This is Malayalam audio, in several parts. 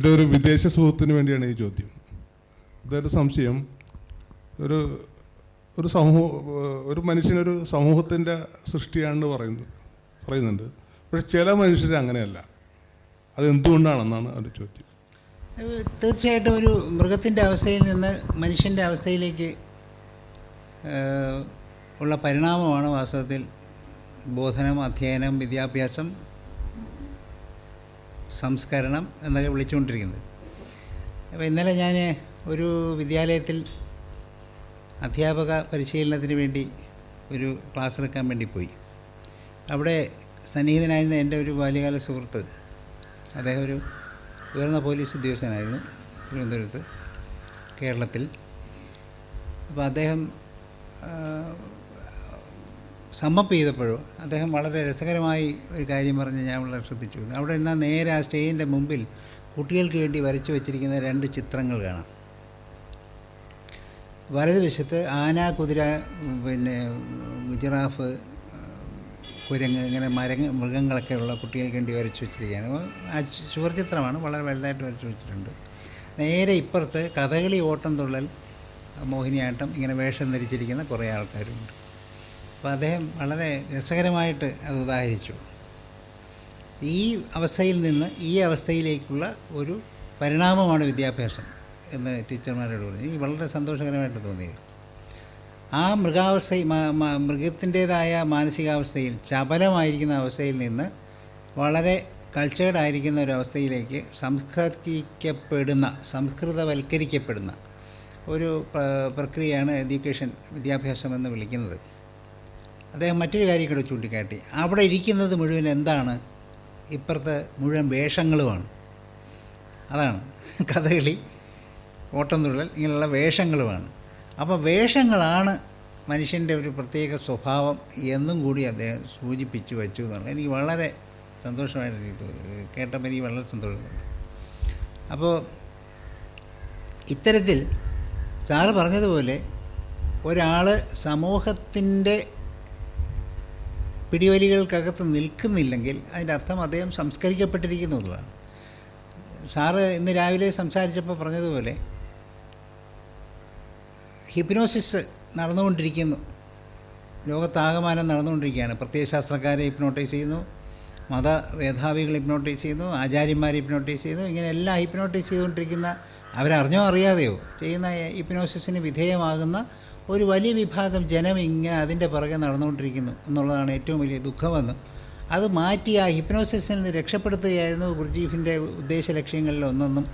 എന്റെ ഒരു വിദേശ സുഹൃത്തിന് വേണ്ടിയാണ് ഈ ചോദ്യം. അതായത് സംശയം ഒരു ഒരു സമൂഹ ഒരു മനുഷ്യനൊരു സമൂഹത്തിന്റെ സൃഷ്ടിയാണെന്ന് പറയുന്നത് പറയുന്നുണ്ട്. പക്ഷെ ചില മനുഷ്യർ അങ്ങനെയല്ല. അത് എന്തുകൊണ്ടാണെന്നാണ് ഒരു ചോദ്യം തീർച്ചയായിട്ടും ഒരു മൃഗത്തിന്റെ അവസ്ഥയിൽ നിന്ന് മനുഷ്യന്റെ അവസ്ഥയിലേക്ക് ഉള്ള പരിണാമമാണ് വാസ്തവത്തിൽ ബോധനം അധ്യയനം വിദ്യാഭ്യാസം സംസ്കരണം എന്നൊക്കെ വിളിച്ചുകൊണ്ടിരിക്കുന്നത്. അപ്പോൾ ഇന്നലെ ഞാൻ ഒരു വിദ്യാലയത്തിൽ അധ്യാപക പരിശീലനത്തിന് വേണ്ടി ഒരു ക്ലാസ് എടുക്കാൻ വേണ്ടി പോയി. അവിടെ സന്നിഹിതനായിരുന്ന എന്റെ ഒരു ബാല്യകാല സുഹൃത്ത് അദ്ദേഹം ഒരു ഉയർന്ന പോലീസ് ഉദ്യോഗസ്ഥനായിരുന്നു തിരുവനന്തപുരത്ത് കേരളത്തിൽ. അപ്പോൾ അദ്ദേഹം സമ്മപ്പ് ചെയ്തപ്പോഴോ അദ്ദേഹം വളരെ രസകരമായി ഒരു കാര്യം പറഞ്ഞ് ഞാൻ വളരെ ശ്രദ്ധിച്ചു. അവിടെ എന്നാൽ നേരെ ആ സ്റ്റേജിന്റെ മുമ്പിൽ കുട്ടികൾക്ക് വേണ്ടി വരച്ചു വച്ചിരിക്കുന്ന രണ്ട് ചിത്രങ്ങൾ കാണാം. വലതുവശത്ത് ആന കുതിര പിന്നെ ജിറാഫ് കുരങ്ങ് ഇങ്ങനെ മരങ്ങ മൃഗങ്ങളൊക്കെ ഉള്ള കുട്ടികൾക്ക് വേണ്ടി വരച്ചു വെച്ചിരിക്കുകയാണ്. ആ ചുവർചിത്രമാണ് വളരെ വലുതായിട്ട് വരച്ചു വെച്ചിട്ടുണ്ട്. നേരെ ഇപ്പുറത്ത് കഥകളി ഓട്ടം തുള്ളൽ മോഹിനിയാട്ടം ഇങ്ങനെ വേഷം ധരിച്ചിരിക്കുന്ന കുറേ ആൾക്കാരുണ്ട് അപ്പോൾ അദ്ദേഹം വളരെ രസകരമായിട്ട് അത് ഉദാഹരിച്ചു. ഈ അവസ്ഥയിൽ നിന്ന് ഈ അവസ്ഥയിലേക്കുള്ള ഒരു പരിണാമമാണ് വിദ്യാഭ്യാസം എന്ന് ടീച്ചർമാരോട് പറഞ്ഞു. എനിക്ക് വളരെ സന്തോഷകരമായിട്ട് തോന്നിയത്. ആ മൃഗാവസ്ഥ മൃഗത്തിന്റേതായ മാനസികാവസ്ഥയിൽ ചപലമായിരിക്കുന്ന അവസ്ഥയിൽ നിന്ന് വളരെ കൾച്ചേർഡായിരിക്കുന്ന ഒരു അവസ്ഥയിലേക്ക് സംസ്കരിക്കപ്പെടുന്ന സംസ്കൃതവൽക്കരിക്കപ്പെടുന്ന ഒരു പ്രക്രിയയാണ് എഡ്യൂക്കേഷൻ വിദ്യാഭ്യാസം എന്ന് വിളിക്കുന്നത്. അദ്ദേഹം മറ്റൊരു കാര്യം കൂടെ ചൂണ്ടിക്കാട്ടി. അവിടെ ഇരിക്കുന്നത് മുഴുവൻ എന്താണ്? ഇപ്പുറത്തെ മുഴുവൻ വേഷങ്ങളുമാണ്. അതാണ് കഥകളി ഓട്ടംതുള്ളൽ ഇങ്ങനെയുള്ള വേഷങ്ങളുമാണ്. അപ്പോൾ വേഷങ്ങളാണ് മനുഷ്യന്റെ ഒരു പ്രത്യേക സ്വഭാവം എന്നും കൂടി അദ്ദേഹം സൂചിപ്പിച്ചു വച്ചു എന്നുള്ളത് എനിക്ക് വളരെ സന്തോഷമായിട്ട് എനിക്ക് തോന്നി കേട്ടപ്പോൾ എനിക്ക് വളരെ സന്തോഷം തോന്നി. അപ്പോൾ ഇത്തരത്തിൽ സാറ് പറഞ്ഞതുപോലെ ഒരാൾ സമൂഹത്തിന്റെ പിടിവലികൾക്കകത്ത് നിൽക്കുന്നില്ലെങ്കിൽ അതിന്റെ അർത്ഥം അദ്ദേഹം സംസ്കരിക്കപ്പെട്ടിരിക്കുന്നു എന്നുള്ളതാണ്. സാറ് ഇന്ന് രാവിലെ സംസാരിച്ചപ്പോൾ പറഞ്ഞതുപോലെ ഹിപ്നോസിസ് നടന്നുകൊണ്ടിരിക്കുന്നു. ലോകത്താകമാനം നടന്നുകൊണ്ടിരിക്കുകയാണ്. പ്രത്യയശാസ്ത്രക്കാരെ ഹിപ്നോട്ടൈസ് ചെയ്യുന്നു. മത മേധാവികൾ ഹിപ്നോട്ടൈസ് ചെയ്യുന്നു. ആചാര്യന്മാർ ഹിപ്നോട്ടൈസ് ചെയ്യുന്നു. ഇങ്ങനെ എല്ലാം ഹിപ്നോട്ടൈസ് ചെയ്തുകൊണ്ടിരിക്കുന്ന അവരറിഞ്ഞോ അറിയാതെയോ ചെയ്യുന്ന ഹിപ്നോസിസിന് വിധേയമാകുന്ന ഒരു വലിയ വിഭാഗം ജനം ഇങ്ങനെ അതിന്റെ പുറകെ നടന്നുകൊണ്ടിരിക്കുന്നു എന്നുള്ളതാണ് ഏറ്റവും വലിയ ദുഃഖമെന്ന് അത് മാറ്റി ആ ഹിപ്നോസിസിൽ നിന്ന് രക്ഷപ്പെടുത്തുകയായിരുന്നു ഗുർജീഫിന്റെ ഉദ്ദേശ ലക്ഷ്യങ്ങളിൽ ഒന്നെന്നും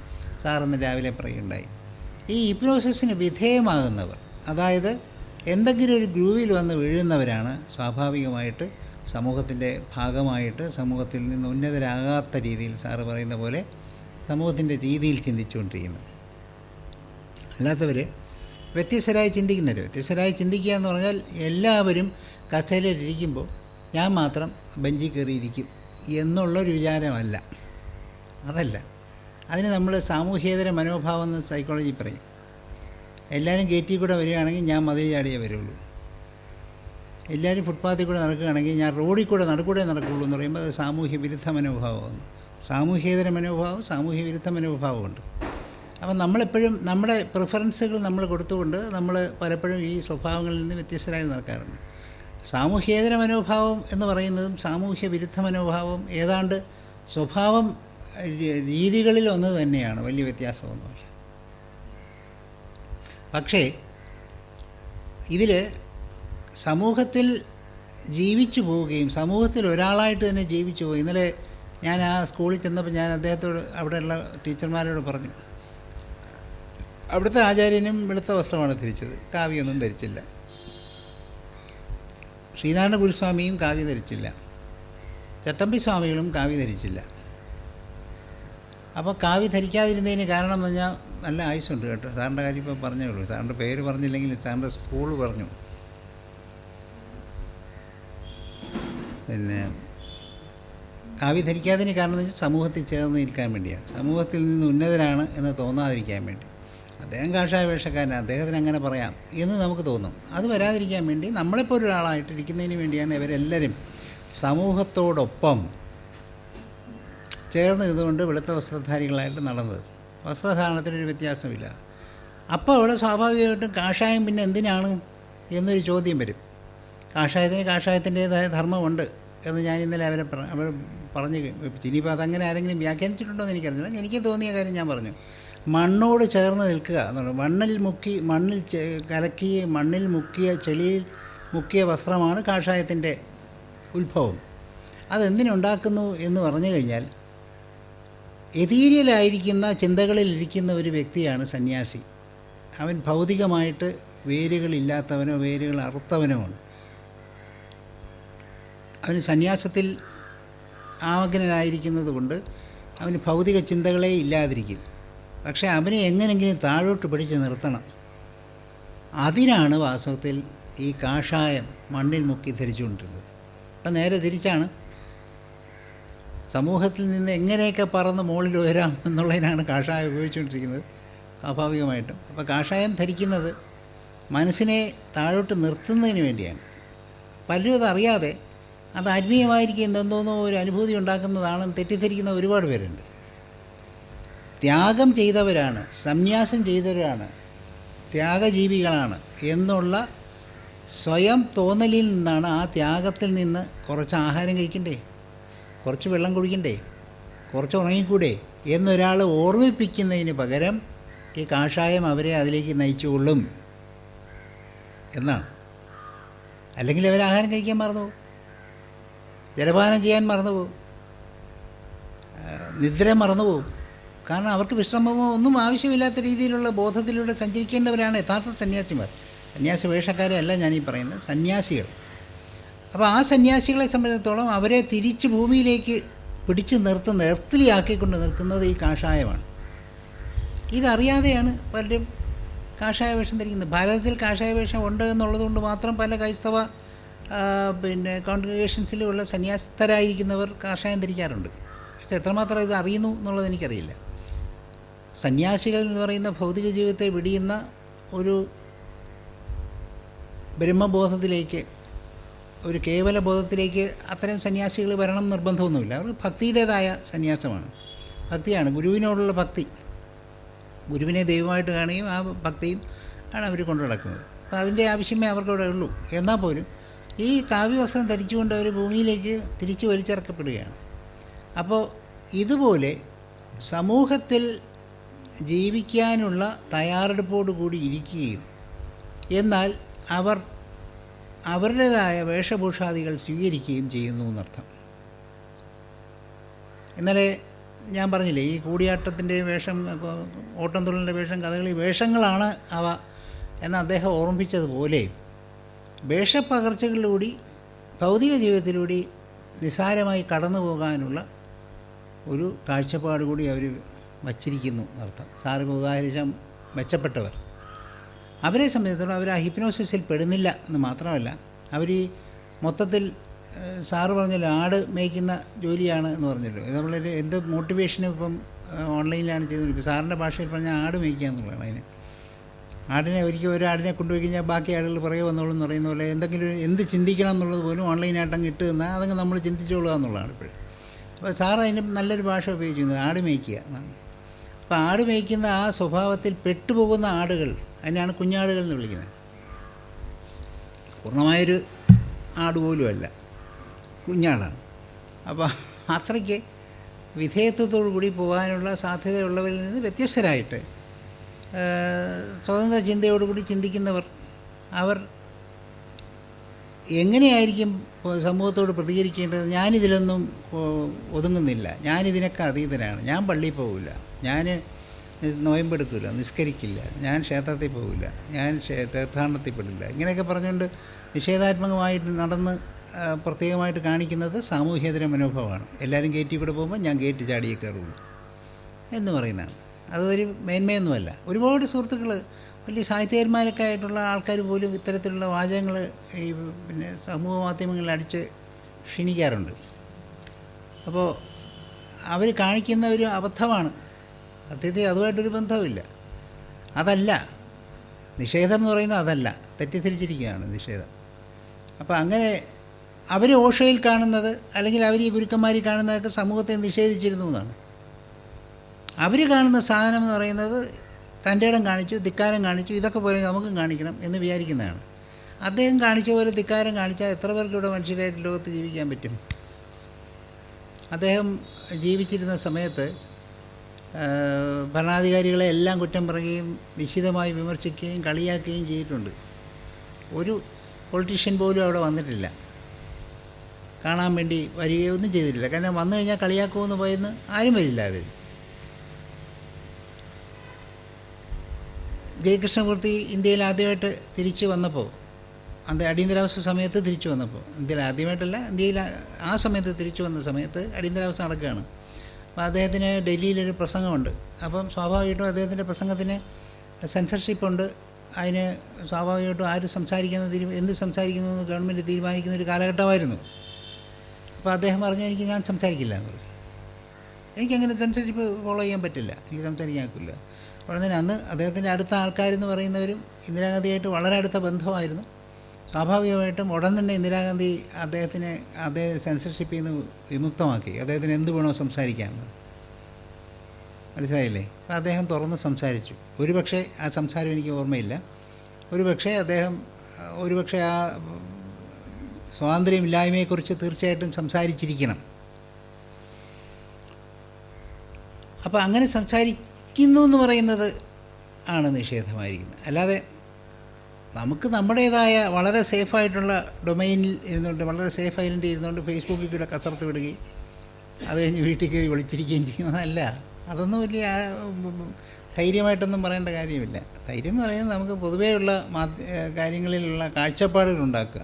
സാറിന്ന് രാവിലെ പറയുണ്ടായി ഈ ഹിപ്നോസിസിന് വിധേയമാകുന്നവർ അതായത് എന്തെങ്കിലും ഒരു ഗ്രൂവിൽ വന്ന് വീഴുന്നവരാണ് സ്വാഭാവികമായിട്ട് സമൂഹത്തിന്റെ ഭാഗമായിട്ട് സമൂഹത്തിൽ നിന്ന് ഉന്നതരാകാത്ത രീതിയിൽ സാറ് പറയുന്ന പോലെ സമൂഹത്തിന്റെ രീതിയിൽ ചിന്തിച്ചുകൊണ്ടിരിക്കുന്നത്. അല്ലാത്തവർ വ്യത്യസ്തരായി ചിന്തിക്കുന്നവർ വ്യത്യസ്തരായി ചിന്തിക്കുക എന്ന് പറഞ്ഞാൽ എല്ലാവരും കസേരയിലിരിക്കുമ്പോൾ ഞാൻ മാത്രം ബെഞ്ചിൽ കയറിയിരിക്കും എന്നുള്ളൊരു വിചാരമല്ല. അതല്ല. അതിന് നമ്മൾ സാമൂഹ്യേതര മനോഭാവം എന്ന് സൈക്കോളജി പറയും. എല്ലാവരും ഗേറ്റിൽ കൂടെ വരികയാണെങ്കിൽ ഞാൻ മതിൽ ചാടിയേ വരുള്ളൂ. എല്ലാവരും ഫുട്പാത്തിൽ കൂടെ നടക്കുകയാണെങ്കിൽ ഞാൻ റോഡിൽ കൂടെ നടക്കൂടെ നടക്കുള്ളൂ എന്ന് പറയുമ്പോൾ അത് സാമൂഹ്യ വിരുദ്ധ മനോഭാവമാണ്. സാമൂഹ്യേതര മനോഭാവം സാമൂഹ്യ വിരുദ്ധ മനോഭാവമുണ്ട്. അപ്പം നമ്മളെപ്പോഴും നമ്മുടെ പ്രിഫറൻസുകൾ നമ്മൾ കൊടുത്തുകൊണ്ട് നമ്മൾ പലപ്പോഴും ഈ സ്വഭാവങ്ങളിൽ നിന്ന് വ്യത്യസ്തരായി നടക്കാറുണ്ട്. സാമൂഹ്യേതര മനോഭാവം എന്ന് പറയുന്നതും സാമൂഹ്യ വിരുദ്ധ മനോഭാവം ഏതാണ്ട് സ്വഭാവം രീതികളിൽ ഒന്ന് തന്നെയാണ്. വലിയ വ്യത്യാസമൊന്നുമില്ല പക്ഷേ ഇതിൽ സമൂഹത്തിൽ ജീവിച്ചു പോവുകയും സമൂഹത്തിൽ ഒരാളായിട്ട് തന്നെ ജീവിച്ചു പോവുകയും ഇന്നലെ ഞാൻ ആ സ്കൂളിൽ ചെന്നപ്പോൾ ഞാൻ അദ്ദേഹത്തോട് അവിടെയുള്ള ടീച്ചർമാരോട് പറഞ്ഞു അവിടുത്തെ ആചാര്യനും വെളുത്ത വസ്ത്രമാണ് ധരിച്ചത്. കാവ്യൊന്നും ധരിച്ചില്ല. ശ്രീനാരായണ ഗുരുസ്വാമിയും കാവ്യ ധരിച്ചില്ല. ചട്ടമ്പി സ്വാമികളും കാവ്യ ധരിച്ചില്ല. അപ്പോൾ കാവ്യ ധരിക്കാതിരുന്നതിന് കാരണം എന്ന് പറഞ്ഞാൽ നല്ല ആയുസുണ്ട് കേട്ടോ. സാറിന്റെ കാര്യം ഇപ്പോൾ പറഞ്ഞേ ഉള്ളൂ. സാറിന്റെ പേര് പറഞ്ഞില്ലെങ്കിൽ സാറിന്റെ സ്കൂൾ പറഞ്ഞു. പിന്നെ കാവ്യ ധരിക്കാതിന് കാരണം എന്ന് വെച്ചാൽ സമൂഹത്തിൽ ചേർന്ന് നിൽക്കാൻ വേണ്ടിയാണ്. സമൂഹത്തിൽ നിന്ന് ഉന്നതരാണ് എന്ന് തോന്നാതിരിക്കാൻ വേണ്ടി. അദ്ദേഹം കാഷായ വേഷക്കാരൻ അദ്ദേഹത്തിന് അങ്ങനെ പറയാം എന്ന് നമുക്ക് തോന്നും. അത് വരാതിരിക്കാൻ വേണ്ടി നമ്മളെപ്പോൾ ഒരാളായിട്ടിരിക്കുന്നതിന് വേണ്ടിയാണ് ഇവരെല്ലാവരും സമൂഹത്തോടൊപ്പം ചേർന്ന് ഇതുകൊണ്ട് വെളുത്ത വസ്ത്രധാരികളായിട്ട് നടന്നത്. വസ്ത്രധാരണത്തിനൊരു വ്യത്യാസമില്ല അപ്പോൾ അവിടെ സ്വാഭാവികമായിട്ടും കാഷായം പിന്നെ എന്തിനാണ് എന്നൊരു ചോദ്യം വരും. കാഷായത്തിന് കാഷായത്തിന്റേതായ ധർമ്മമുണ്ട് എന്ന് ഞാൻ ഇന്നലെ അവരെ അവർ പറഞ്ഞ് ഇനിയിപ്പോൾ അതങ്ങനെ ആരെങ്കിലും വ്യാഖ്യാനിച്ചിട്ടുണ്ടോ എന്ന് എനിക്കറിഞ്ഞില്ല എനിക്ക് തോന്നിയ കാര്യം ഞാൻ പറഞ്ഞു. മണ്ണോട് ചേർന്ന് നിൽക്കുക എന്നുള്ളത് മണ്ണിൽ മുക്കി മണ്ണിൽ കലക്കി മണ്ണിൽ മുക്കിയ ചെളിയിൽ മുക്കിയ വസ്ത്രമാണ് കാഷായത്തിന്റെ ഉത്ഭവം. അതെന്തിനുണ്ടാക്കുന്നു എന്ന് പറഞ്ഞു കഴിഞ്ഞാൽ എതീരിയലായിരിക്കുന്ന ചിന്തകളിലിരിക്കുന്ന ഒരു വ്യക്തിയാണ് സന്യാസി. അവൻ ഭൗതികമായിട്ട് വേരുകളില്ലാത്തവനോ വേരുകൾ അറുത്തവനുമാണ് അവന് സന്യാസത്തിൽ ആമഗ്നനായിരിക്കുന്നത് കൊണ്ട് അവന് ഭൗതിക ചിന്തകളെ ഇല്ലാതിരിക്കും. പക്ഷേ അവനെ എങ്ങനെങ്കിലും താഴോട്ട് പിടിച്ച് നിർത്തണം. അതിനാണ് വാസ്തവത്തിൽ ഈ കാഷായം മണ്ണിൽ മുക്കി ധരിച്ചുകൊണ്ടിരുന്നത്. അപ്പം നേരെ തിരിച്ചാണ്. സമൂഹത്തിൽ നിന്ന് എങ്ങനെയൊക്കെ പറന്ന് മുകളിൽ ഉയരാം എന്നുള്ളതിനാണ് കാഷായം ഉപയോഗിച്ചുകൊണ്ടിരിക്കുന്നത് സ്വാഭാവികമായിട്ടും. അപ്പോൾ കാഷായം ധരിക്കുന്നത് മനസ്സിനെ താഴോട്ട് നിർത്തുന്നതിന് വേണ്ടിയാണ്. പലരും അതറിയാതെ അത് ആത്മീയമായിരിക്കും എന്തെന്തോന്നോ ഒരു അനുഭൂതി ഉണ്ടാക്കുന്നതാണെന്ന് തെറ്റിദ്ധരിക്കുന്ന ഒരുപാട് പേരുണ്ട്. ത്യാഗം ചെയ്തവരാണ് സന്യാസം ചെയ്തവരാണ് ത്യാഗജീവികളാണ് എന്നുള്ള സ്വയം തോന്നലിൽ നിന്നാണ് ആ ത്യാഗത്തിൽ നിന്ന് കുറച്ച് ആഹാരം കഴിക്കണ്ടേ? കുറച്ച് വെള്ളം കുടിക്കണ്ടേ? കുറച്ച് ഉറങ്ങിക്കൂടെ? എന്നൊരാൾ ഓർമ്മിപ്പിക്കുന്നതിന് പകരം ഈ കാഷായം അവരെ അതിലേക്ക് നയിച്ചുകൊള്ളും എന്നാണ്. അല്ലെങ്കിൽ അവർ ആഹാരം കഴിക്കാൻ മറന്നു പോകും. ജലപാനം ചെയ്യാൻ മറന്നു പോകും. ആ, നിദ്ര മറന്നു പോകും. കാരണം അവർക്ക് വിശ്രമമോ ഒന്നും ആവശ്യമില്ലാത്ത രീതിയിലുള്ള ബോധത്തിലൂടെ സഞ്ചരിക്കേണ്ടവരാണ് യഥാർത്ഥ സന്യാസിമാർ. സന്യാസി വേഷക്കാരെ അല്ല ഞാനീ പറയുന്നത് സന്യാസികൾ. അപ്പോൾ ആ സന്യാസികളെ സംബന്ധിച്ചിടത്തോളം അവരെ തിരിച്ച് ഭൂമിയിലേക്ക് പിടിച്ചു നിർത്തുന്ന എർത്തിലിയാക്കിക്കൊണ്ട് നിൽക്കുന്നത് ഈ കാഷായമാണ്. ഇതറിയാതെയാണ് പലരും കാഷായ വേഷം ധരിക്കുന്നത്. ഭാരതത്തിൽ കാഷായ വേഷം ഉണ്ട് എന്നുള്ളതുകൊണ്ട് മാത്രം പല ക്രൈസ്തവ പിന്നെ കോൺഗ്രിഗേഷൻസിലുള്ള സന്യാസ്തരായിരിക്കുന്നവർ കാഷായം ധരിക്കാറുണ്ട്. പക്ഷെ എത്രമാത്രം ഇത് അറിയുന്നു എന്നുള്ളത് എനിക്കറിയില്ല. സന്യാസികൾ എന്ന് പറയുന്ന ഭൗതിക ജീവിതത്തെ വിടിയുന്ന ഒരു ബ്രഹ്മബോധത്തിലേക്ക് ഒരു കേവല ബോധത്തിലേക്ക് അത്തരം സന്യാസികൾ വരണം നിർബന്ധമൊന്നുമില്ല. അവർ ഭക്തിയുടേതായ സന്യാസമാണ്. ഭക്തിയാണ് ഗുരുവിനോടുള്ള ഭക്തി. ഗുരുവിനെ ദൈവമായിട്ട് കാണുകയും ആ ഭക്തിയും ആണ് അവർ കൊണ്ടു നടക്കുന്നത്. അപ്പോൾ അതിന്റെ ആവശ്യമേ അവർക്കവിടെ ഉള്ളൂ. എന്നാൽ പോലും ഈ കാവ്യവസ്ത്രം ധരിച്ചുകൊണ്ട് അവർ ഭൂമിയിലേക്ക് തിരിച്ചു വലിച്ചിറക്കപ്പെടുകയാണ്. അപ്പോൾ ഇതുപോലെ സമൂഹത്തിൽ ജീവിക്കാനുള്ള തയ്യാറെടുപ്പോടു കൂടി ഇരിക്കുകയും എന്നാൽ അവർ അവരുടേതായ വേഷഭൂഷാദികൾ സ്വീകരിക്കുകയും ചെയ്യുന്നു എന്നർത്ഥം. ഇന്നലെ ഞാൻ പറഞ്ഞില്ലേ ഈ കൂടിയാട്ടത്തിന്റെ വേഷം ഓട്ടം ഓട്ടംതുള്ളലിന്റെ വേഷം കഥകളി വേഷങ്ങളാണ് അവ എന്ന് അദ്ദേഹം ഓർമ്മിപ്പിച്ചതുപോലെ വേഷപ്പകർച്ചകളിലൂടെ ഭൗതിക ജീവിതത്തിലൂടെ നിസ്സാരമായി കടന്നു പോകാനുള്ള ഒരു കാഴ്ചപ്പാട് കൂടി അവർ വച്ചിരിക്കുന്നു അർത്ഥം ഉദാഹരിച്ച മെച്ചപ്പെട്ടവർ. അവരെ സംബന്ധിച്ചിടത്തോളം അവർ ആ ഹിപ്നോസിസിൽ പെടുന്നില്ല എന്ന് മാത്രമല്ല അവർ ഈ മൊത്തത്തിൽ സാറ് പറഞ്ഞല്ലോ ആട് മേയ്ക്കുന്ന ജോലിയാണ് എന്ന് പറഞ്ഞല്ലോ നമ്മളൊരു എന്ത് മോട്ടിവേഷനും ഇപ്പം ഓൺലൈനിലാണ് ചെയ്യുന്നത്. ഇപ്പോൾ സാറിന്റെ ഭാഷയിൽ പറഞ്ഞാൽ ആട് മേയ്ക്കുക എന്നുള്ളതാണ് അതിന്. ആടിനെ ഒരിക്കൽ ഒരു ആടിനെ കൊണ്ടുപോയി കഴിഞ്ഞാൽ ബാക്കി ആളുകൾ പുറകെ വന്നോളൂ എന്ന് പറയുന്ന പോലെ എന്തെങ്കിലും എന്ത് ചിന്തിക്കണം എന്നുള്ളത് പോലും ഓൺലൈനായിട്ട് അങ്ങ് ഇട്ട് തന്നാൽ അതങ്ങ് നമ്മൾ ചിന്തിച്ചോളുക എന്നുള്ളതാണ് ഇപ്പോഴും. അപ്പോൾ സാർ അതിന് നല്ലൊരു ഭാഷ ഉപയോഗിക്കുന്നത് ആട് മേയ്ക്കുക എന്നാണ്. അപ്പോൾ ആട് മേയ്ക്കുന്ന ആ സ്വഭാവത്തിൽ പെട്ടുപോകുന്ന ആടുകൾ അതിനാണ് കുഞ്ഞാടുകൾ എന്ന് വിളിക്കുന്നത്. പൂർണമായൊരു ആട് പോലും അല്ല. കുഞ്ഞാടാണ്. അപ്പോൾ അത്രയ്ക്ക് വിധേയത്വത്തോടു കൂടി പോകാനുള്ള സാധ്യതയുള്ളവരിൽ നിന്ന് വ്യത്യസ്തരായിട്ട് സ്വതന്ത്ര ചിന്തയോടുകൂടി ചിന്തിക്കുന്നവർ അവർ എങ്ങനെയായിരിക്കും സമൂഹത്തോട് പ്രതികരിക്കേണ്ടത്? ഞാനിതിലൊന്നും ഒതുങ്ങുന്നില്ല. ഞാനിതിനൊക്കെ അതീതനാണ് ഞാൻ പള്ളിയിൽ പോകില്ല ഞാൻ നോയമ്പെടുക്കില്ല നിസ്കരിക്കില്ല. ഞാൻ ക്ഷേത്രത്തിൽ പോകില്ല ഞാൻ തീർത്ഥാടനത്തിൽ പെടില്ല. ഇങ്ങനെയൊക്കെ പറഞ്ഞുകൊണ്ട് നിഷേധാത്മകമായിട്ട് നടന്ന് പ്രത്യേകമായിട്ട് കാണിക്കുന്നത് സാമൂഹ്യേതര മനോഭാവമാണ്. എല്ലാവരും ഗേറ്റിൽ കൂടെ പോകുമ്പോൾ ഞാൻ ഗേറ്റ് ചാടിയേ കയറുള്ളൂ എന്ന് പറയുന്നതാണ്. അതൊരു മേന്മയൊന്നുമല്ല. ഒരുപാട് സുഹൃത്തുക്കൾ വലിയ സാഹിത്യകാരന്മാരൊക്കെ ആയിട്ടുള്ള ആൾക്കാർ പോലും ഇത്തരത്തിലുള്ള വാചകങ്ങൾ ഈ പിന്നെ സമൂഹ മാധ്യമങ്ങളിൽ അടിച്ച് ക്ഷീണിക്കാറുണ്ട്. അപ്പോൾ അവർ കാണിക്കുന്ന ഒരു അബദ്ധമാണ്. സത്യത്തിൽ അതുമായിട്ടൊരു ബന്ധവുമില്ല. അതല്ല. നിഷേധം എന്ന് പറയുന്നത് അതല്ല. തെറ്റിദ്ധരിച്ചിരിക്കുകയാണ് നിഷേധം. അപ്പോൾ അങ്ങനെ അവർ ഓഷയിൽ കാണുന്നത് അല്ലെങ്കിൽ അവർ ഈ ഗുരുക്കന്മാരിൽ കാണുന്നതൊക്കെ സമൂഹത്തെ നിഷേധിച്ചിരുന്നു എന്നാണ്. അവർ കാണുന്ന സാധനം എന്ന് പറയുന്നത് തന്റെ ഇടം കാണിച്ചു ധിക്കാരം കാണിച്ചു ഇതൊക്കെ പോലെ നമുക്കും കാണിക്കണം എന്ന് വിചാരിക്കുന്നതാണ്. അദ്ദേഹം കാണിച്ച പോലെ ധിക്കാരം കാണിച്ചാൽ എത്ര പേർക്ക് ഇവിടെ മനുഷ്യരായിട്ട് ലോകത്ത് ജീവിക്കാൻ പറ്റും? അദ്ദേഹം ജീവിച്ചിരുന്ന സമയത്ത് ഭരണാധികാരികളെ എല്ലാം കുറ്റം പറയുകയും നിശ്ചിതമായി വിമർശിക്കുകയും കളിയാക്കുകയും ചെയ്തിട്ടുണ്ട്. ഒരു പൊളിറ്റീഷ്യൻ പോലും അവിടെ വന്നിട്ടില്ല. കാണാൻ വേണ്ടി വരികയോ ഒന്നും ചെയ്തിട്ടില്ല. കാരണം വന്നു കഴിഞ്ഞാൽ കളിയാക്കുമെന്ന് പോയെന്ന് ആരും വരില്ല അതിൽ. ജയകൃഷ്ണമൂർത്തി ഇന്ത്യയിൽ ആദ്യമായിട്ട് തിരിച്ചു വന്നപ്പോൾ അത് അടിയന്തരാവസ്ഥ സമയത്ത് തിരിച്ചു വന്നപ്പോൾ ഇന്ത്യയിൽ ആദ്യമായിട്ടല്ല ഇന്ത്യയിൽ ആ- സമയത്ത് തിരിച്ചു വന്ന സമയത്ത് അടിയന്തരാവസ്ഥ നടക്കുകയാണ്. അപ്പോൾ അദ്ദേഹത്തിന് ഡൽഹിയിലൊരു പ്രസംഗമുണ്ട്. അപ്പം സ്വാഭാവികമായിട്ടും അദ്ദേഹത്തിന്റെ പ്രസംഗത്തിന് സെൻസർഷിപ്പ് ഉണ്ട്. അതിന് സ്വാഭാവികമായിട്ടും ആര് സംസാരിക്കുന്ന തീരു എന്ത് സംസാരിക്കുന്നു എന്ന് ഗവൺമെന്റ് തീരുമാനിക്കുന്ന ഒരു കാലഘട്ടമായിരുന്നു. അപ്പോൾ അദ്ദേഹം പറഞ്ഞു എനിക്ക് ഞാൻ സംസാരിക്കില്ല എന്ന് പറഞ്ഞു. എനിക്കങ്ങനെ സെൻസർഷിപ്പ് ഫോളോ ചെയ്യാൻ പറ്റില്ല. എനിക്ക് സംസാരിക്കാൻ ഒക്കില്ല ഉടനെ അന്ന് അദ്ദേഹത്തിന്റെ അടുത്ത ആൾക്കാരെന്ന് പറയുന്നവരും ഇന്ദിരാഗാന്ധിയായിട്ട് വളരെ അടുത്ത ബന്ധമായിരുന്നു. സ്വാഭാവികമായിട്ടും ഉടൻ തന്നെ ഇന്ദിരാഗാന്ധി അദ്ദേഹത്തിനെ അദ്ദേഹം സെൻസർഷിപ്പിൽ നിന്ന് വിമുക്തമാക്കി. അദ്ദേഹത്തിന് എന്ത് വേണോ സംസാരിക്കാൻ മനസ്സിലായില്ലേ? അപ്പോൾ അദ്ദേഹം തുറന്ന് സംസാരിച്ചു. ഒരുപക്ഷെ ആ സംസാരം എനിക്ക് ഓർമ്മയില്ല. ഒരുപക്ഷെ അദ്ദേഹം ഒരുപക്ഷെ ആ സ്വാതന്ത്ര്യമില്ലായ്മയെക്കുറിച്ച് തീർച്ചയായിട്ടും സംസാരിച്ചിരിക്കണം. അപ്പോൾ അങ്ങനെ സംസാരിക്കുന്നു എന്ന് പറയുന്നത് ആണ് നിഷേധമായിരിക്കുന്നത്. അല്ലാതെ നമുക്ക് നമ്മുടേതായ വളരെ സേഫായിട്ടുള്ള ഡൊമൈനിൽ ഇരുന്നുകൊണ്ട് വളരെ സേഫ് ഐലൻഡിൽ ഇരുന്നുകൊണ്ട് ഫേസ്ബുക്കിൽ കൂടെ കസർത്ത് വിടുകയും അത് കഴിഞ്ഞ് വീട്ടിൽ കയറി വിളിച്ചിരിക്കുകയും ചെയ്യുന്നതല്ല. അതൊന്നും വലിയ ധൈര്യമായിട്ടൊന്നും പറയേണ്ട കാര്യമില്ല. ധൈര്യം എന്ന് പറയുന്നത് നമുക്ക് പൊതുവെയുള്ള കാര്യങ്ങളിലുള്ള കാഴ്ചപ്പാടുകൾ ഉണ്ടാക്കുക.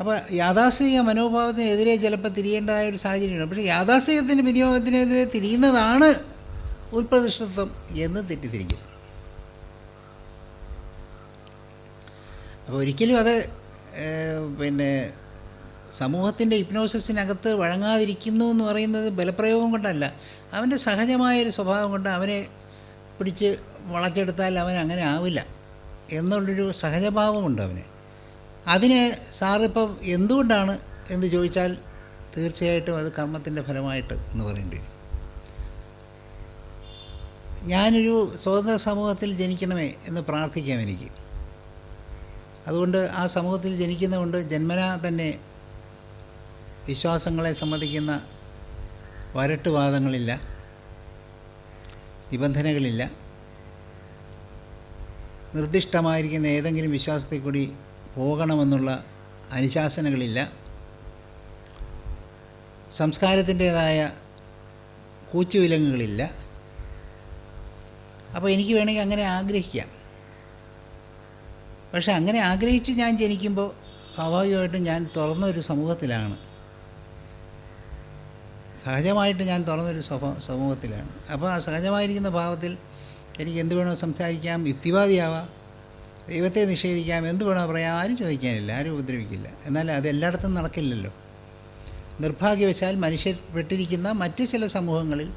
അപ്പോൾ യാഥാസ്ഥിക മനോഭാവത്തിനെതിരെ ചിലപ്പോൾ തിരിയേണ്ടതായ ഒരു സാഹചര്യമുണ്ട്. പക്ഷേ യാഥാസ്ഥികത്തിന്റെ വിനിയോഗത്തിനെതിരെ തിരിയുന്നതാണ് ഉൽപ്രതിഷ്ഠത്വം എന്ന് തെറ്റിദ്ധരിക്കും. അപ്പോൾ ഒരിക്കലും അത് പിന്നെ സമൂഹത്തിന്റെ ഹിപ്നോസിസിനകത്ത് വഴങ്ങാതിരിക്കുന്നു എന്ന് പറയുന്നത് ബലപ്രയോഗം കൊണ്ടല്ല. അവന്റെ സഹജമായൊരു സ്വഭാവം കൊണ്ട് അവനെ പിടിച്ച് വളച്ചെടുത്താൽ അവൻ അങ്ങനെ ആവില്ല എന്നുള്ളൊരു സഹജഭാവമുണ്ട് അവന്. അതിന് സാറിപ്പം എന്തുകൊണ്ടാണ് എന്ന് ചോദിച്ചാൽ തീർച്ചയായിട്ടും അത് കർമ്മത്തിന്റെ ഫലമായിട്ട് എന്ന് പറയേണ്ടി വരും. ഞാനൊരു സ്വതന്ത്ര സമൂഹത്തിൽ ജനിക്കണമേ എന്ന് പ്രാർത്ഥിക്കാം എനിക്ക്. അതുകൊണ്ട് ആ സമൂഹത്തിൽ ജനിക്കുന്നതുകൊണ്ട് ജന്മനാ തന്നെ വിശ്വാസങ്ങളെ സംബന്ധിക്കുന്ന വരട്ടുവാദങ്ങളില്ല നിബന്ധനകളില്ല. നിർദ്ദിഷ്ടമായിരിക്കുന്ന ഏതെങ്കിലും വിശ്വാസത്തിൽ കൂടി പോകണമെന്നുള്ള അനുശാസനകളില്ല. സംസ്കാരത്തിന്റേതായ കൂച്ചുവിലങ്ങുകളില്ല. അപ്പോൾ എനിക്ക് വേണമെങ്കിൽ അങ്ങനെ ആഗ്രഹിക്കാം. പക്ഷെ അങ്ങനെ ആഗ്രഹിച്ച് ഞാൻ ജനിക്കുമ്പോൾ സ്വാഭാവികമായിട്ടും ഞാൻ തുറന്നൊരു സമൂഹത്തിലാണ്. സഹജമായിട്ട് ഞാൻ തുറന്നൊരു സമൂഹത്തിലാണ്. അപ്പോൾ ആ സഹജമായിരിക്കുന്ന ഭാവത്തിൽ എനിക്ക് എന്ത് വേണോ സംസാരിക്കാം യുക്തിവാദിയാവാം ദൈവത്തെ നിഷേധിക്കാം എന്ത് വേണോ പറയാം ആരും ചോദിക്കാനില്ല ആരും ഉപദ്രവിക്കില്ല. എന്നാൽ അത് എല്ലായിടത്തും നടക്കില്ലല്ലോ. നിർഭാഗ്യവശാൽ മനുഷ്യർ പെട്ടിരിക്കുന്ന മറ്റ് ചില സമൂഹങ്ങളിൽ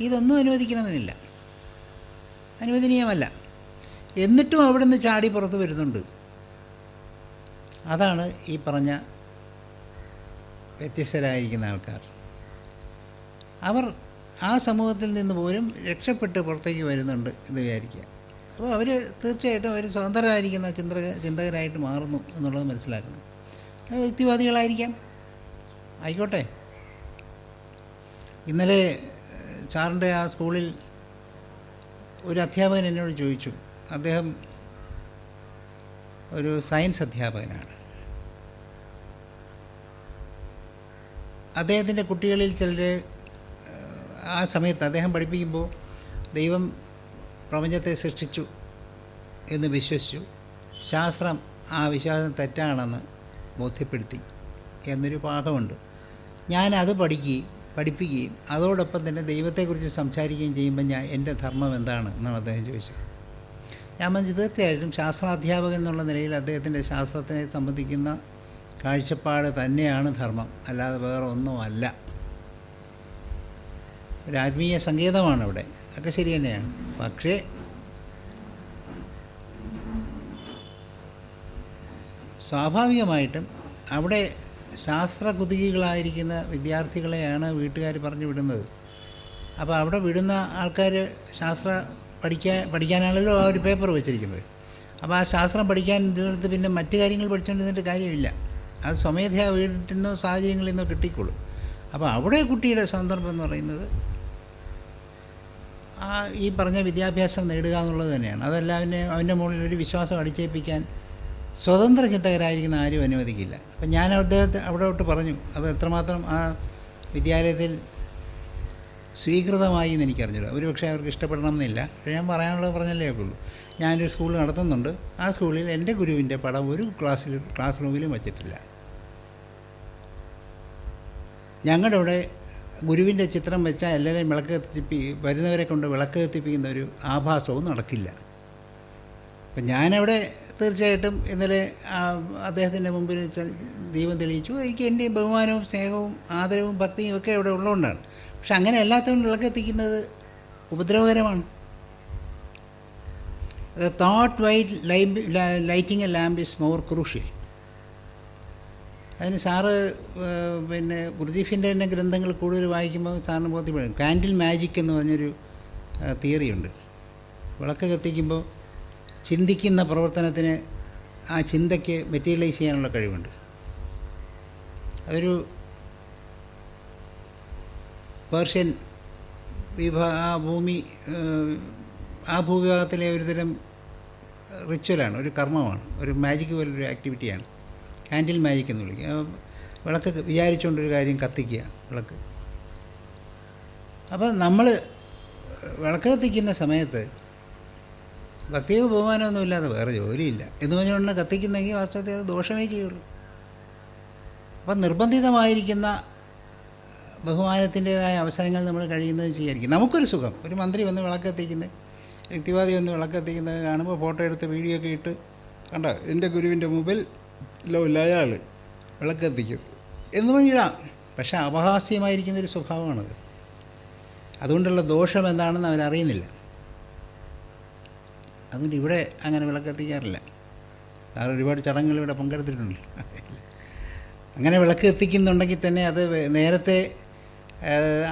ഇതൊന്നും അനുവദിക്കണമെന്നില്ല. അനുവദനീയമല്ല. എന്നിട്ടും അവിടെ നിന്ന് ചാടി പുറത്ത് വരുന്നുണ്ട്. അതാണ് ഈ പറഞ്ഞ വ്യത്യസ്തരായിരിക്കുന്ന ആൾക്കാർ. അവർ ആ സമൂഹത്തിൽ നിന്ന് പോലും രക്ഷപ്പെട്ട് പുറത്തേക്ക് വരുന്നുണ്ട് എന്ന് വിചാരിക്കുക. അപ്പോൾ അവർ തീർച്ചയായിട്ടും അവർ സ്വതന്ത്രരായിരിക്കുന്ന ചിന്തക ചിന്തകരായിട്ട് മാറുന്നു എന്നുള്ളത് മനസ്സിലാക്കണം. വ്യക്തിവാദികളായിരിക്കാം ആയിക്കോട്ടെ. ഇന്നലെ സാറിന്റെ ആ സ്കൂളിൽ ഒരു അധ്യാപകൻ എന്നോട് ചോദിച്ചു. അദ്ദേഹം ഒരു സയൻസ് അധ്യാപകനാണ്. അദ്ദേഹത്തിന്റെ കുട്ടികളിൽ ചിലർ ആ സമയത്ത് അദ്ദേഹം പഠിപ്പിക്കുമ്പോൾ ദൈവം പ്രപഞ്ചത്തെ സൃഷ്ടിച്ചു എന്ന് വിശ്വസിച്ചു. ശാസ്ത്രം ആ വിശ്വാസം തെറ്റാണെന്ന് ബോധ്യപ്പെടുത്തി എന്നൊരു പാഠമുണ്ട്. ഞാൻ അത് പഠിക്കുകയും പഠിപ്പിക്കുകയും അതോടൊപ്പം തന്നെ ദൈവത്തെക്കുറിച്ച് സംസാരിക്കുകയും ചെയ്യുമ്പോൾ ഞാൻ എന്റെ ധർമ്മം എന്താണ് എന്നാണ് അദ്ദേഹം ചോദിച്ചത്. ഞാൻ പറഞ്ഞു തീർച്ചയായിട്ടും ശാസ്ത്രാധ്യാപകൻ എന്നുള്ള നിലയിൽ അദ്ദേഹത്തിന്റെ ശാസ്ത്രത്തെ സംബന്ധിക്കുന്ന കാഴ്ചപ്പാട് തന്നെയാണ് ധർമ്മം. അല്ലാതെ വേറെ ഒന്നുമല്ല. ഒരു ആത്മീയ സങ്കേതമാണ് അവിടെ ഒക്കെ ശരി തന്നെയാണ്. പക്ഷേ സ്വാഭാവികമായിട്ടും അവിടെ ശാസ്ത്ര കുതുകികളായിരിക്കുന്ന വിദ്യാർത്ഥികളെയാണ് വീട്ടുകാർ പറഞ്ഞു വിടുന്നത്. അപ്പോൾ അവിടെ വിടുന്ന ആൾക്കാർ ശാസ്ത്ര പഠിക്കാൻ പഠിക്കാനാണല്ലോ ആ ഒരു പേപ്പർ വെച്ചിരിക്കുന്നത്. അപ്പോൾ ആ ശാസ്ത്രം പഠിക്കാൻ ഇതിനടുത്ത് പിന്നെ മറ്റു കാര്യങ്ങൾ പഠിച്ചുകൊണ്ടിരുന്നിട്ട് കാര്യമില്ല. അത് സ്വമേധയാ വീട്ടിൽ നിന്നോ സാഹചര്യങ്ങളിൽ നിന്നോ കിട്ടിക്കോളും. അപ്പോൾ അവിടെ കുട്ടിയുടെ സന്ദർഭം എന്ന് പറയുന്നത് ആ ഈ പറഞ്ഞ വിദ്യാഭ്യാസം നേടുക എന്നുള്ളത് തന്നെയാണ്. അതല്ല അവനെ അവന്റെ മുകളിൽ ഒരു വിശ്വാസം അടിച്ചേൽപ്പിക്കാൻ സ്വതന്ത്ര ചിന്തകരായിരിക്കുന്ന ആരും അനുവദിക്കില്ല. അപ്പം ഞാൻ അദ്ദേഹത്തെ അവിടോട്ട് പറഞ്ഞു അത് എത്രമാത്രം ആ വിദ്യാലയത്തിൽ സ്വീകൃതമായി എന്ന് എനിക്കറിഞ്ഞില്ല ഒരു പക്ഷേ അവർക്ക് ഇഷ്ടപ്പെടണം എന്നില്ല പക്ഷേ ഞാൻ പറയാനുള്ളത് പറഞ്ഞല്ലേ ഉള്ളൂ. ഞാനൊരു സ്കൂൾ നടത്തുന്നുണ്ട്. ആ സ്കൂളിൽ എന്റെ ഗുരുവിന്റെ പടം ഒരു ക്ലാസ്സിൽ ക്ലാസ് റൂമിലും വച്ചിട്ടില്ല. ഞങ്ങളുടെ അവിടെ ഗുരുവിന്റെ ചിത്രം വെച്ചാൽ എല്ലാവരെയും വിളക്ക് കത്തിപ്പി വരുന്നവരെ കൊണ്ട് വിളക്ക് കത്തിപ്പിക്കുന്ന ഒരു ആഭാസവും നടക്കില്ല. അപ്പം ഞാനവിടെ തീർച്ചയായിട്ടും ഇന്നലെ അദ്ദേഹത്തിന്റെ മുമ്പിൽ ദീപം തെളിയിച്ചു. എനിക്ക് എന്റെയും ബഹുമാനവും സ്നേഹവും ആദരവും ഭക്തിയും ഒക്കെ ഇവിടെ ഉള്ളതുകൊണ്ടാണ്. പക്ഷെ അങ്ങനെ അല്ലാത്തവൻ വിളക്കെത്തിക്കുന്നത് ഉപദ്രവകരമാണ്. ഉപദ്രവകരമാണ് thought white lighting a lamp is more crucial അതിന് സാറ് പിന്നെ ഗുർജീഫിന്റെ തന്നെ ഗ്രന്ഥങ്ങൾ കൂടുതൽ വായിക്കുമ്പോൾ സാറിന് ബോധ്യപ്പെടും. കാൻഡിൽ മാജിക് എന്ന് പറഞ്ഞൊരു തിയറിയുണ്ട് വിളക്ക് കത്തിക്കുമ്പോൾ ചിന്തിക്കുന്ന പ്രവർത്തനത്തിന് ആ ചിന്തയ്ക്ക് മെറ്റീരിയലൈസ് ചെയ്യാനുള്ള കഴിവുണ്ട്. അതൊരു പേർഷ്യൻ വിഭാ ആ ഭൂമി ആ ഭൂവിഭാഗത്തിലെ ഒരുതരം റിച്വലാണ് ഒരു കർമ്മമാണ് ഒരു മാജിക് പോലൊരു ആക്ടിവിറ്റിയാണ് കാൻഡിൽ മാജിക് എന്ന് വിളിക്കുക. വിളക്ക് വിചാരിച്ചുകൊണ്ടൊരു കാര്യം കത്തിക്കുക വിളക്ക്. അപ്പോൾ നമ്മൾ വിളക്ക് കത്തിക്കുന്ന സമയത്ത് ഭക്തിയോ ബഹുമാനമൊന്നും വേറെ ജോലിയില്ല. എന്ന് പറഞ്ഞുകൊണ്ട് കത്തിക്കുന്നെങ്കിൽ വാസ്തവത്തിൽ അത് ദോഷമേ ചെയ്യുള്ളൂ. അപ്പം നിർബന്ധിതമായിരിക്കുന്ന ബഹുമാനത്തിന്റെതായ അവസരങ്ങൾ നമ്മൾ കഴിയുന്നതും ചെയ്യായിരിക്കും നമുക്കൊരു സുഖം. ഒരു മന്ത്രി വന്ന് വിളക്കെത്തിക്കുന്നത് വ്യക്തിവാദി വന്ന് വിളക്കെത്തിക്കുന്നത് കാണുമ്പോൾ ഫോട്ടോ എടുത്ത് വീഡിയോ ഒക്കെ ഇട്ട് കണ്ട എന്റെ ഗുരുവിന്റെ മുമ്പിൽ ഇല്ല അയാൾ വിളക്കെത്തിക്കും എന്ന് പറഞ്ഞിടാം പക്ഷേ അപഹാസ്യമായിരിക്കുന്നൊരു സ്വഭാവമാണത്. അതുകൊണ്ടുള്ള ദോഷം എന്താണെന്ന് അവരറിയുന്നില്ല. അതുകൊണ്ട് ഇവിടെ അങ്ങനെ വിളക്ക് എത്തിക്കാറില്ല. സാർ ഒരുപാട് ചടങ്ങുകൾ ഇവിടെ പങ്കെടുത്തിട്ടുണ്ട്. അങ്ങനെ വിളക്ക് എത്തിക്കുന്നുണ്ടെങ്കിൽ തന്നെ അത് നേരത്തെ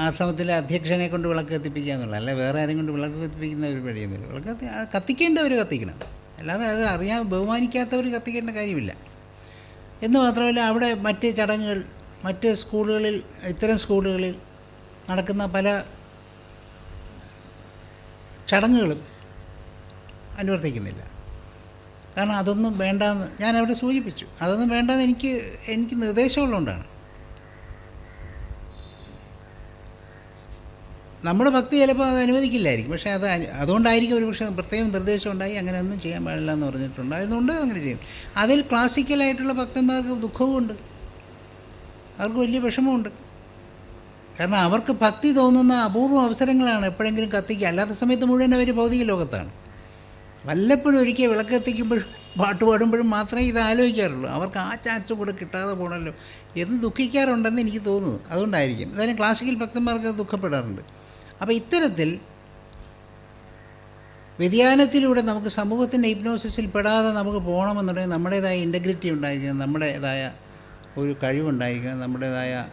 ആശ്രമത്തിലെ അധ്യക്ഷനെ കൊണ്ട് വിളക്ക് കത്തിപ്പിക്കുക എന്നുള്ള അല്ല വേറെ ആരെയും കൊണ്ട് വിളക്ക് കത്തിപ്പിക്കുന്ന ഒരു പരിയൊന്നുമില്ല വിളക്ക് കത്തിക്കേണ്ടവർ കത്തിക്കണം. അല്ലാതെ അത് അറിയാൻ ബഹുമാനിക്കാത്തവർ കത്തിക്കേണ്ട കാര്യമില്ല. എന്ന് മാത്രമല്ല അവിടെ മറ്റ് ചടങ്ങുകൾ മറ്റ് സ്കൂളുകളിൽ ഇത്തരം സ്കൂളുകളിൽ നടക്കുന്ന പല ചടങ്ങുകളും അനുവർത്തിക്കുന്നില്ല. കാരണം അതൊന്നും വേണ്ടെന്ന് ഞാൻ അവിടെ സൂചിപ്പിച്ചു. അതൊന്നും വേണ്ടെന്ന് എനിക്ക് എനിക്ക് നിർദ്ദേശമുള്ളതുകൊണ്ടാണ്. നമ്മുടെ ഭക്തി ചിലപ്പോൾ അത് അനുവദിക്കില്ലായിരിക്കും. പക്ഷേ അത് അതുകൊണ്ടായിരിക്കും ഒരു പക്ഷേ പ്രത്യേകം നിർദ്ദേശം ഉണ്ടായി അങ്ങനെ ഒന്നും ചെയ്യാൻ പാടില്ല എന്ന് പറഞ്ഞിട്ടുണ്ട്. അതുകൊണ്ട് അങ്ങനെ ചെയ്യുന്നു അതിൽ ക്ലാസിക്കലായിട്ടുള്ള ഭക്തന്മാർക്ക് ദുഃഖവുമുണ്ട്. അവർക്ക് വലിയ വിഷമമുണ്ട്. കാരണം അവർക്ക് ഭക്തി തോന്നുന്ന അപൂർവ അവസരങ്ങളാണ് എപ്പോഴെങ്കിലും കത്തിക്കുക. അല്ലാത്ത സമയത്ത് മുഴുവൻ അവർ ഭൗതിക ലോകത്താണ്. വല്ലപ്പോഴും ഒരിക്കൽ വിളക്ക് എത്തിക്കുമ്പോഴും പാട്ട് പാടുമ്പോഴും മാത്രമേ ഇത് ആലോചിക്കാറുള്ളൂ. അവർക്ക് ആ ചാൻസ് കൂടെ കിട്ടാതെ പോകണമല്ലോ എന്ന് ദുഃഖിക്കാറുണ്ടെന്ന് എനിക്ക് തോന്നുന്നു. അതുകൊണ്ടായിരിക്കും. എന്തായാലും ക്ലാസിക്കൽ ഭക്തന്മാർക്ക് ദുഃഖപ്പെടാറുണ്ട്. അപ്പോൾ ഇത്തരത്തിൽ വ്യതിയാനത്തിലൂടെ നമുക്ക് സമൂഹത്തിന്റെ ഹിപ്നോസിസിൽ പെടാതെ നമുക്ക് പോകണമെന്നുണ്ടെങ്കിൽ നമ്മുടേതായ ഇന്റഗ്രിറ്റി ഉണ്ടായിരിക്കണം. നമ്മുടേതായ ഒരു കഴിവുണ്ടായിരിക്കണം. നമ്മുടേതായ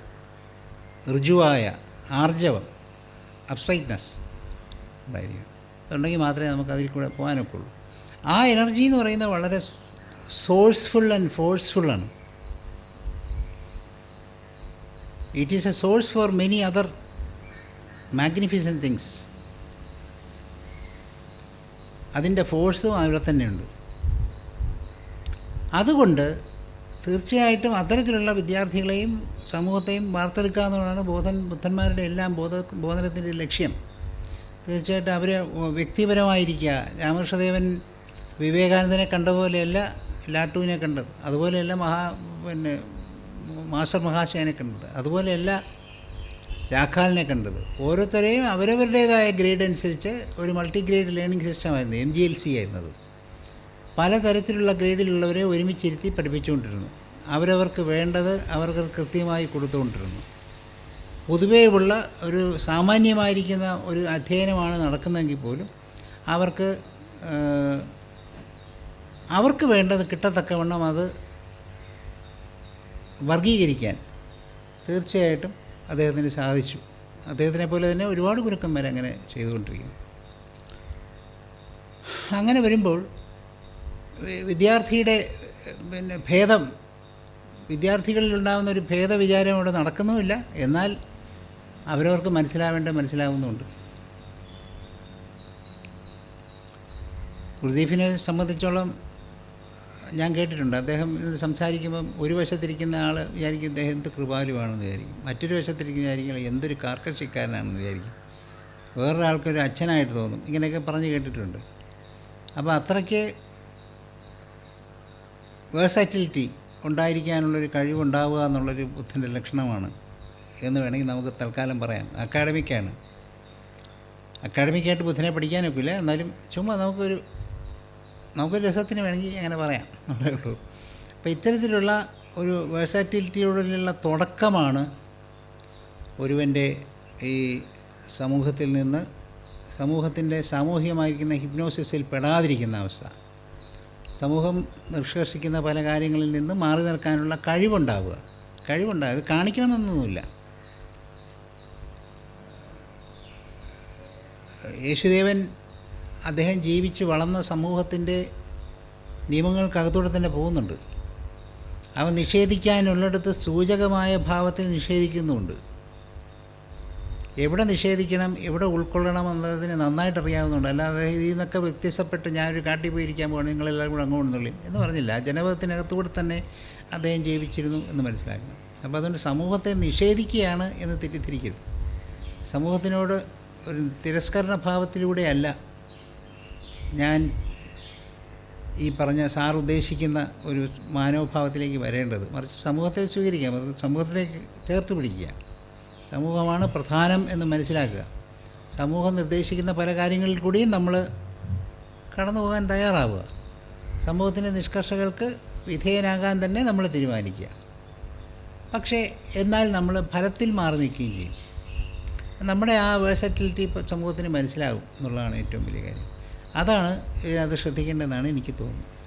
ഋജുവായ ആർജവം അബ്സ്ട്രൈറ്റ്നസ് ഉണ്ടായിരിക്കണം. അതുണ്ടെങ്കിൽ മാത്രമേ നമുക്ക് അതിൽ കൂടെ പോകാനൊക്കുള്ളൂ. ആ എനർജി എന്ന് പറയുന്നത് വളരെ sourceful and ഫോഴ്സ്ഫുള്ളാണ് it is a source for many other magnificent things അതിന്റെ ഫോഴ്സും അവിടെ തന്നെയുണ്ട്. അതുകൊണ്ട് തീർച്ചയായിട്ടും അത്തരത്തിലുള്ള വിദ്യാർത്ഥികളെയും സമൂഹത്തെയും വാർത്തെടുക്കുക എന്നുള്ളതാണ് ബോധൻ ബുദ്ധന്മാരുടെ എല്ലാം ബോധ ബോധനത്തിന്റെ ലക്ഷ്യം. തീർച്ചയായിട്ടും അവർ വ്യക്തിപരമായിരിക്കുക. രാമകൃഷ്ണദേവൻ വിവേകാനന്ദനെ കണ്ട പോലെയല്ല ലാട്ടുവിനെ കണ്ടത്. അതുപോലെയല്ല മഹാ പിന്നെ മാസ്റ്റർ മഹാശയനെ കണ്ടത്. അതുപോലെയല്ല രാഖാലിനെ കണ്ടത്. ഓരോരുത്തരെയും അവരവരുടേതായ ഗ്രേഡ് അനുസരിച്ച് ഒരു മൾട്ടി ഗ്രേഡ് ലേണിംഗ് സിസ്റ്റമായിരുന്നു എം ജി എൽ സി ആയിരുന്നത്. പലതരത്തിലുള്ള ഗ്രേഡിലുള്ളവരെ ഒരുമിച്ചിരുത്തി പഠിപ്പിച്ചുകൊണ്ടിരുന്നു. അവരവർക്ക് വേണ്ടത് അവർക്ക് കൃത്യമായി കൊടുത്തുകൊണ്ടിരുന്നു. പൊതുവേ ഉള്ള ഒരു സാമാന്യമായിരിക്കുന്ന ഒരു അധ്യയനമാണ് നടക്കുന്നതെങ്കിൽ പോലും അവർക്ക് അവർക്ക് വേണ്ടത് കിട്ടത്തക്കവണ്ണം അത് വർഗീകരിക്കാൻ തീർച്ചയായിട്ടും അദ്ദേഹത്തിന് സാധിച്ചു. അദ്ദേഹത്തിനെ പോലെ തന്നെ ഒരുപാട് ഗുരുക്കന്മാർ അങ്ങനെ ചെയ്തുകൊണ്ടിരിക്കുന്നു. അങ്ങനെ വരുമ്പോൾ വിദ്യാർത്ഥിയുടെ പിന്നെ ഭേദം വിദ്യാർത്ഥികളിൽ ഉണ്ടാകുന്ന ഒരു ഭേദവിചാരം ഇവിടെ നടക്കുന്നുമില്ല. എന്നാൽ അവരവർക്ക് മനസ്സിലാവേണ്ട മനസ്സിലാവുന്നുണ്ട്. കുൽദീപിനെ സംബന്ധിച്ചോളം ഞാൻ കേട്ടിട്ടുണ്ട്. അദ്ദേഹം സംസാരിക്കുമ്പം ഒരു വശത്തിരിക്കുന്ന ആൾ വിചാരിക്കും ഇദ്ദേഹം എന്ത് കൃപാലുവാണെന്ന് വിചാരിക്കും. മറ്റൊരു വശത്തിരിക്കുന്ന വിചാരിക്കും എന്തൊരു കാർക്കശ്യക്കാരനാണെന്ന് വിചാരിക്കും. വേറൊരാൾക്കൊരു അച്ഛനായിട്ട് തോന്നും. ഇങ്ങനെയൊക്കെ പറഞ്ഞ് കേട്ടിട്ടുണ്ട്. അപ്പോൾ അത്രയ്ക്ക് വേഴ്സാറ്റിലിറ്റി ഉണ്ടായിരിക്കാനുള്ളൊരു കഴിവുണ്ടാവുക എന്നുള്ളൊരു ബുദ്ധന്റെ ലക്ഷണമാണ് എന്ന് വേണമെങ്കിൽ നമുക്ക് തൽക്കാലം പറയാം. അക്കാഡമിക്കാണ്. അക്കാഡമിക്കായിട്ട് ബുദ്ധനെ പഠിക്കാനൊക്കില്ല. എന്നാലും ചുമ്മാ നമുക്കൊരു നമുക്കൊരു രസത്തിന് വേണമെങ്കിൽ അങ്ങനെ പറയാം. അത്രേ ഉള്ളൂ. അപ്പോൾ ഇത്തരത്തിലുള്ള ഒരു വേഴ്സാറ്റിലിറ്റിയോടുള്ള തുടക്കമാണ് ഒരുവന്റെ ഈ സമൂഹത്തിൽ നിന്ന് സമൂഹത്തിന്റെ സാമൂഹികമായിരിക്കുന്ന ഹിപ്നോസിസിൽ പെടാതിരിക്കുന്ന അവസ്ഥ. സമൂഹം നിഷ്കർഷിക്കുന്ന പല കാര്യങ്ങളിൽ നിന്ന് മാറി നിൽക്കാനുള്ള കഴിവുണ്ടാവുക. അത് കാണിക്കണമെന്നൊന്നുമില്ല. യേശുദേവൻ അദ്ദേഹം ജീവിച്ച് വളർന്ന സമൂഹത്തിന്റെ നിയമങ്ങൾക്കകത്തൂടെ തന്നെ പോകുന്നുണ്ട്. അവ നിഷേധിക്കാനുള്ളിടത്ത് സൂചകമായ ഭാവത്തിൽ നിഷേധിക്കുന്നുമുണ്ട്. എവിടെ നിഷേധിക്കണം എവിടെ ഉൾക്കൊള്ളണം എന്നതിന് നന്നായിട്ട് അറിയാവുന്നുണ്ട് അല്ലാതെ ഇതിൽ നിന്നൊക്കെ വ്യത്യസ്തപ്പെട്ട് ഞാനൊരു കാട്ടി പോയിരിക്കാൻ പോകണം നിങ്ങളെല്ലാവരും കൂടെ അങ്ങോട്ട് നിന്നുള്ളി എന്ന് പറഞ്ഞില്ല. ജനപഥത്തിനകത്തുകൂടെ തന്നെ അദ്ദേഹം ജീവിച്ചിരുന്നു എന്ന് മനസ്സിലാക്കണം. അപ്പോൾ അതുകൊണ്ട് സമൂഹത്തെ നിഷേധിക്കുകയാണ് എന്ന് തെറ്റിദ്ധരിക്കരുത്. സമൂഹത്തിനോട് ഒരു തിരസ്കരണ ഭാവത്തിലൂടെയല്ല ഞാൻ ഈ പറഞ്ഞ സാർ ഉദ്ദേശിക്കുന്ന ഒരു മാനവഭാവത്തിലേക്ക് വരേണ്ടത്. മറിച്ച് സമൂഹത്തെ സ്വീകരിക്കാം. അത് സമൂഹത്തിലേക്ക് ചേർത്ത് പിടിക്കുക. സമൂഹമാണ് പ്രധാനം എന്ന് മനസ്സിലാക്കുക. സമൂഹം നിർദ്ദേശിക്കുന്ന പല കാര്യങ്ങളിൽ കൂടിയും നമ്മൾ കടന്നു പോകാൻ തയ്യാറാവുക. സമൂഹത്തിന്റെ നിഷ്കർഷകൾക്ക് വിധേയനാകാൻ തന്നെ നമ്മൾ തീരുമാനിക്കുക. പക്ഷേ എന്നാൽ നമ്മൾ ഫലത്തിൽ മാറി നിൽക്കുകയും ചെയ്യും. നമ്മുടെ ആ വേഴ്സറ്റിലിറ്റി സമൂഹത്തിന് മനസ്സിലാകും എന്നുള്ളതാണ് ഏറ്റവും വലിയ കാര്യം. അതാണ് അത് ശ്രദ്ധിക്കേണ്ടതെന്നാണ് എനിക്ക് തോന്നുന്നത്.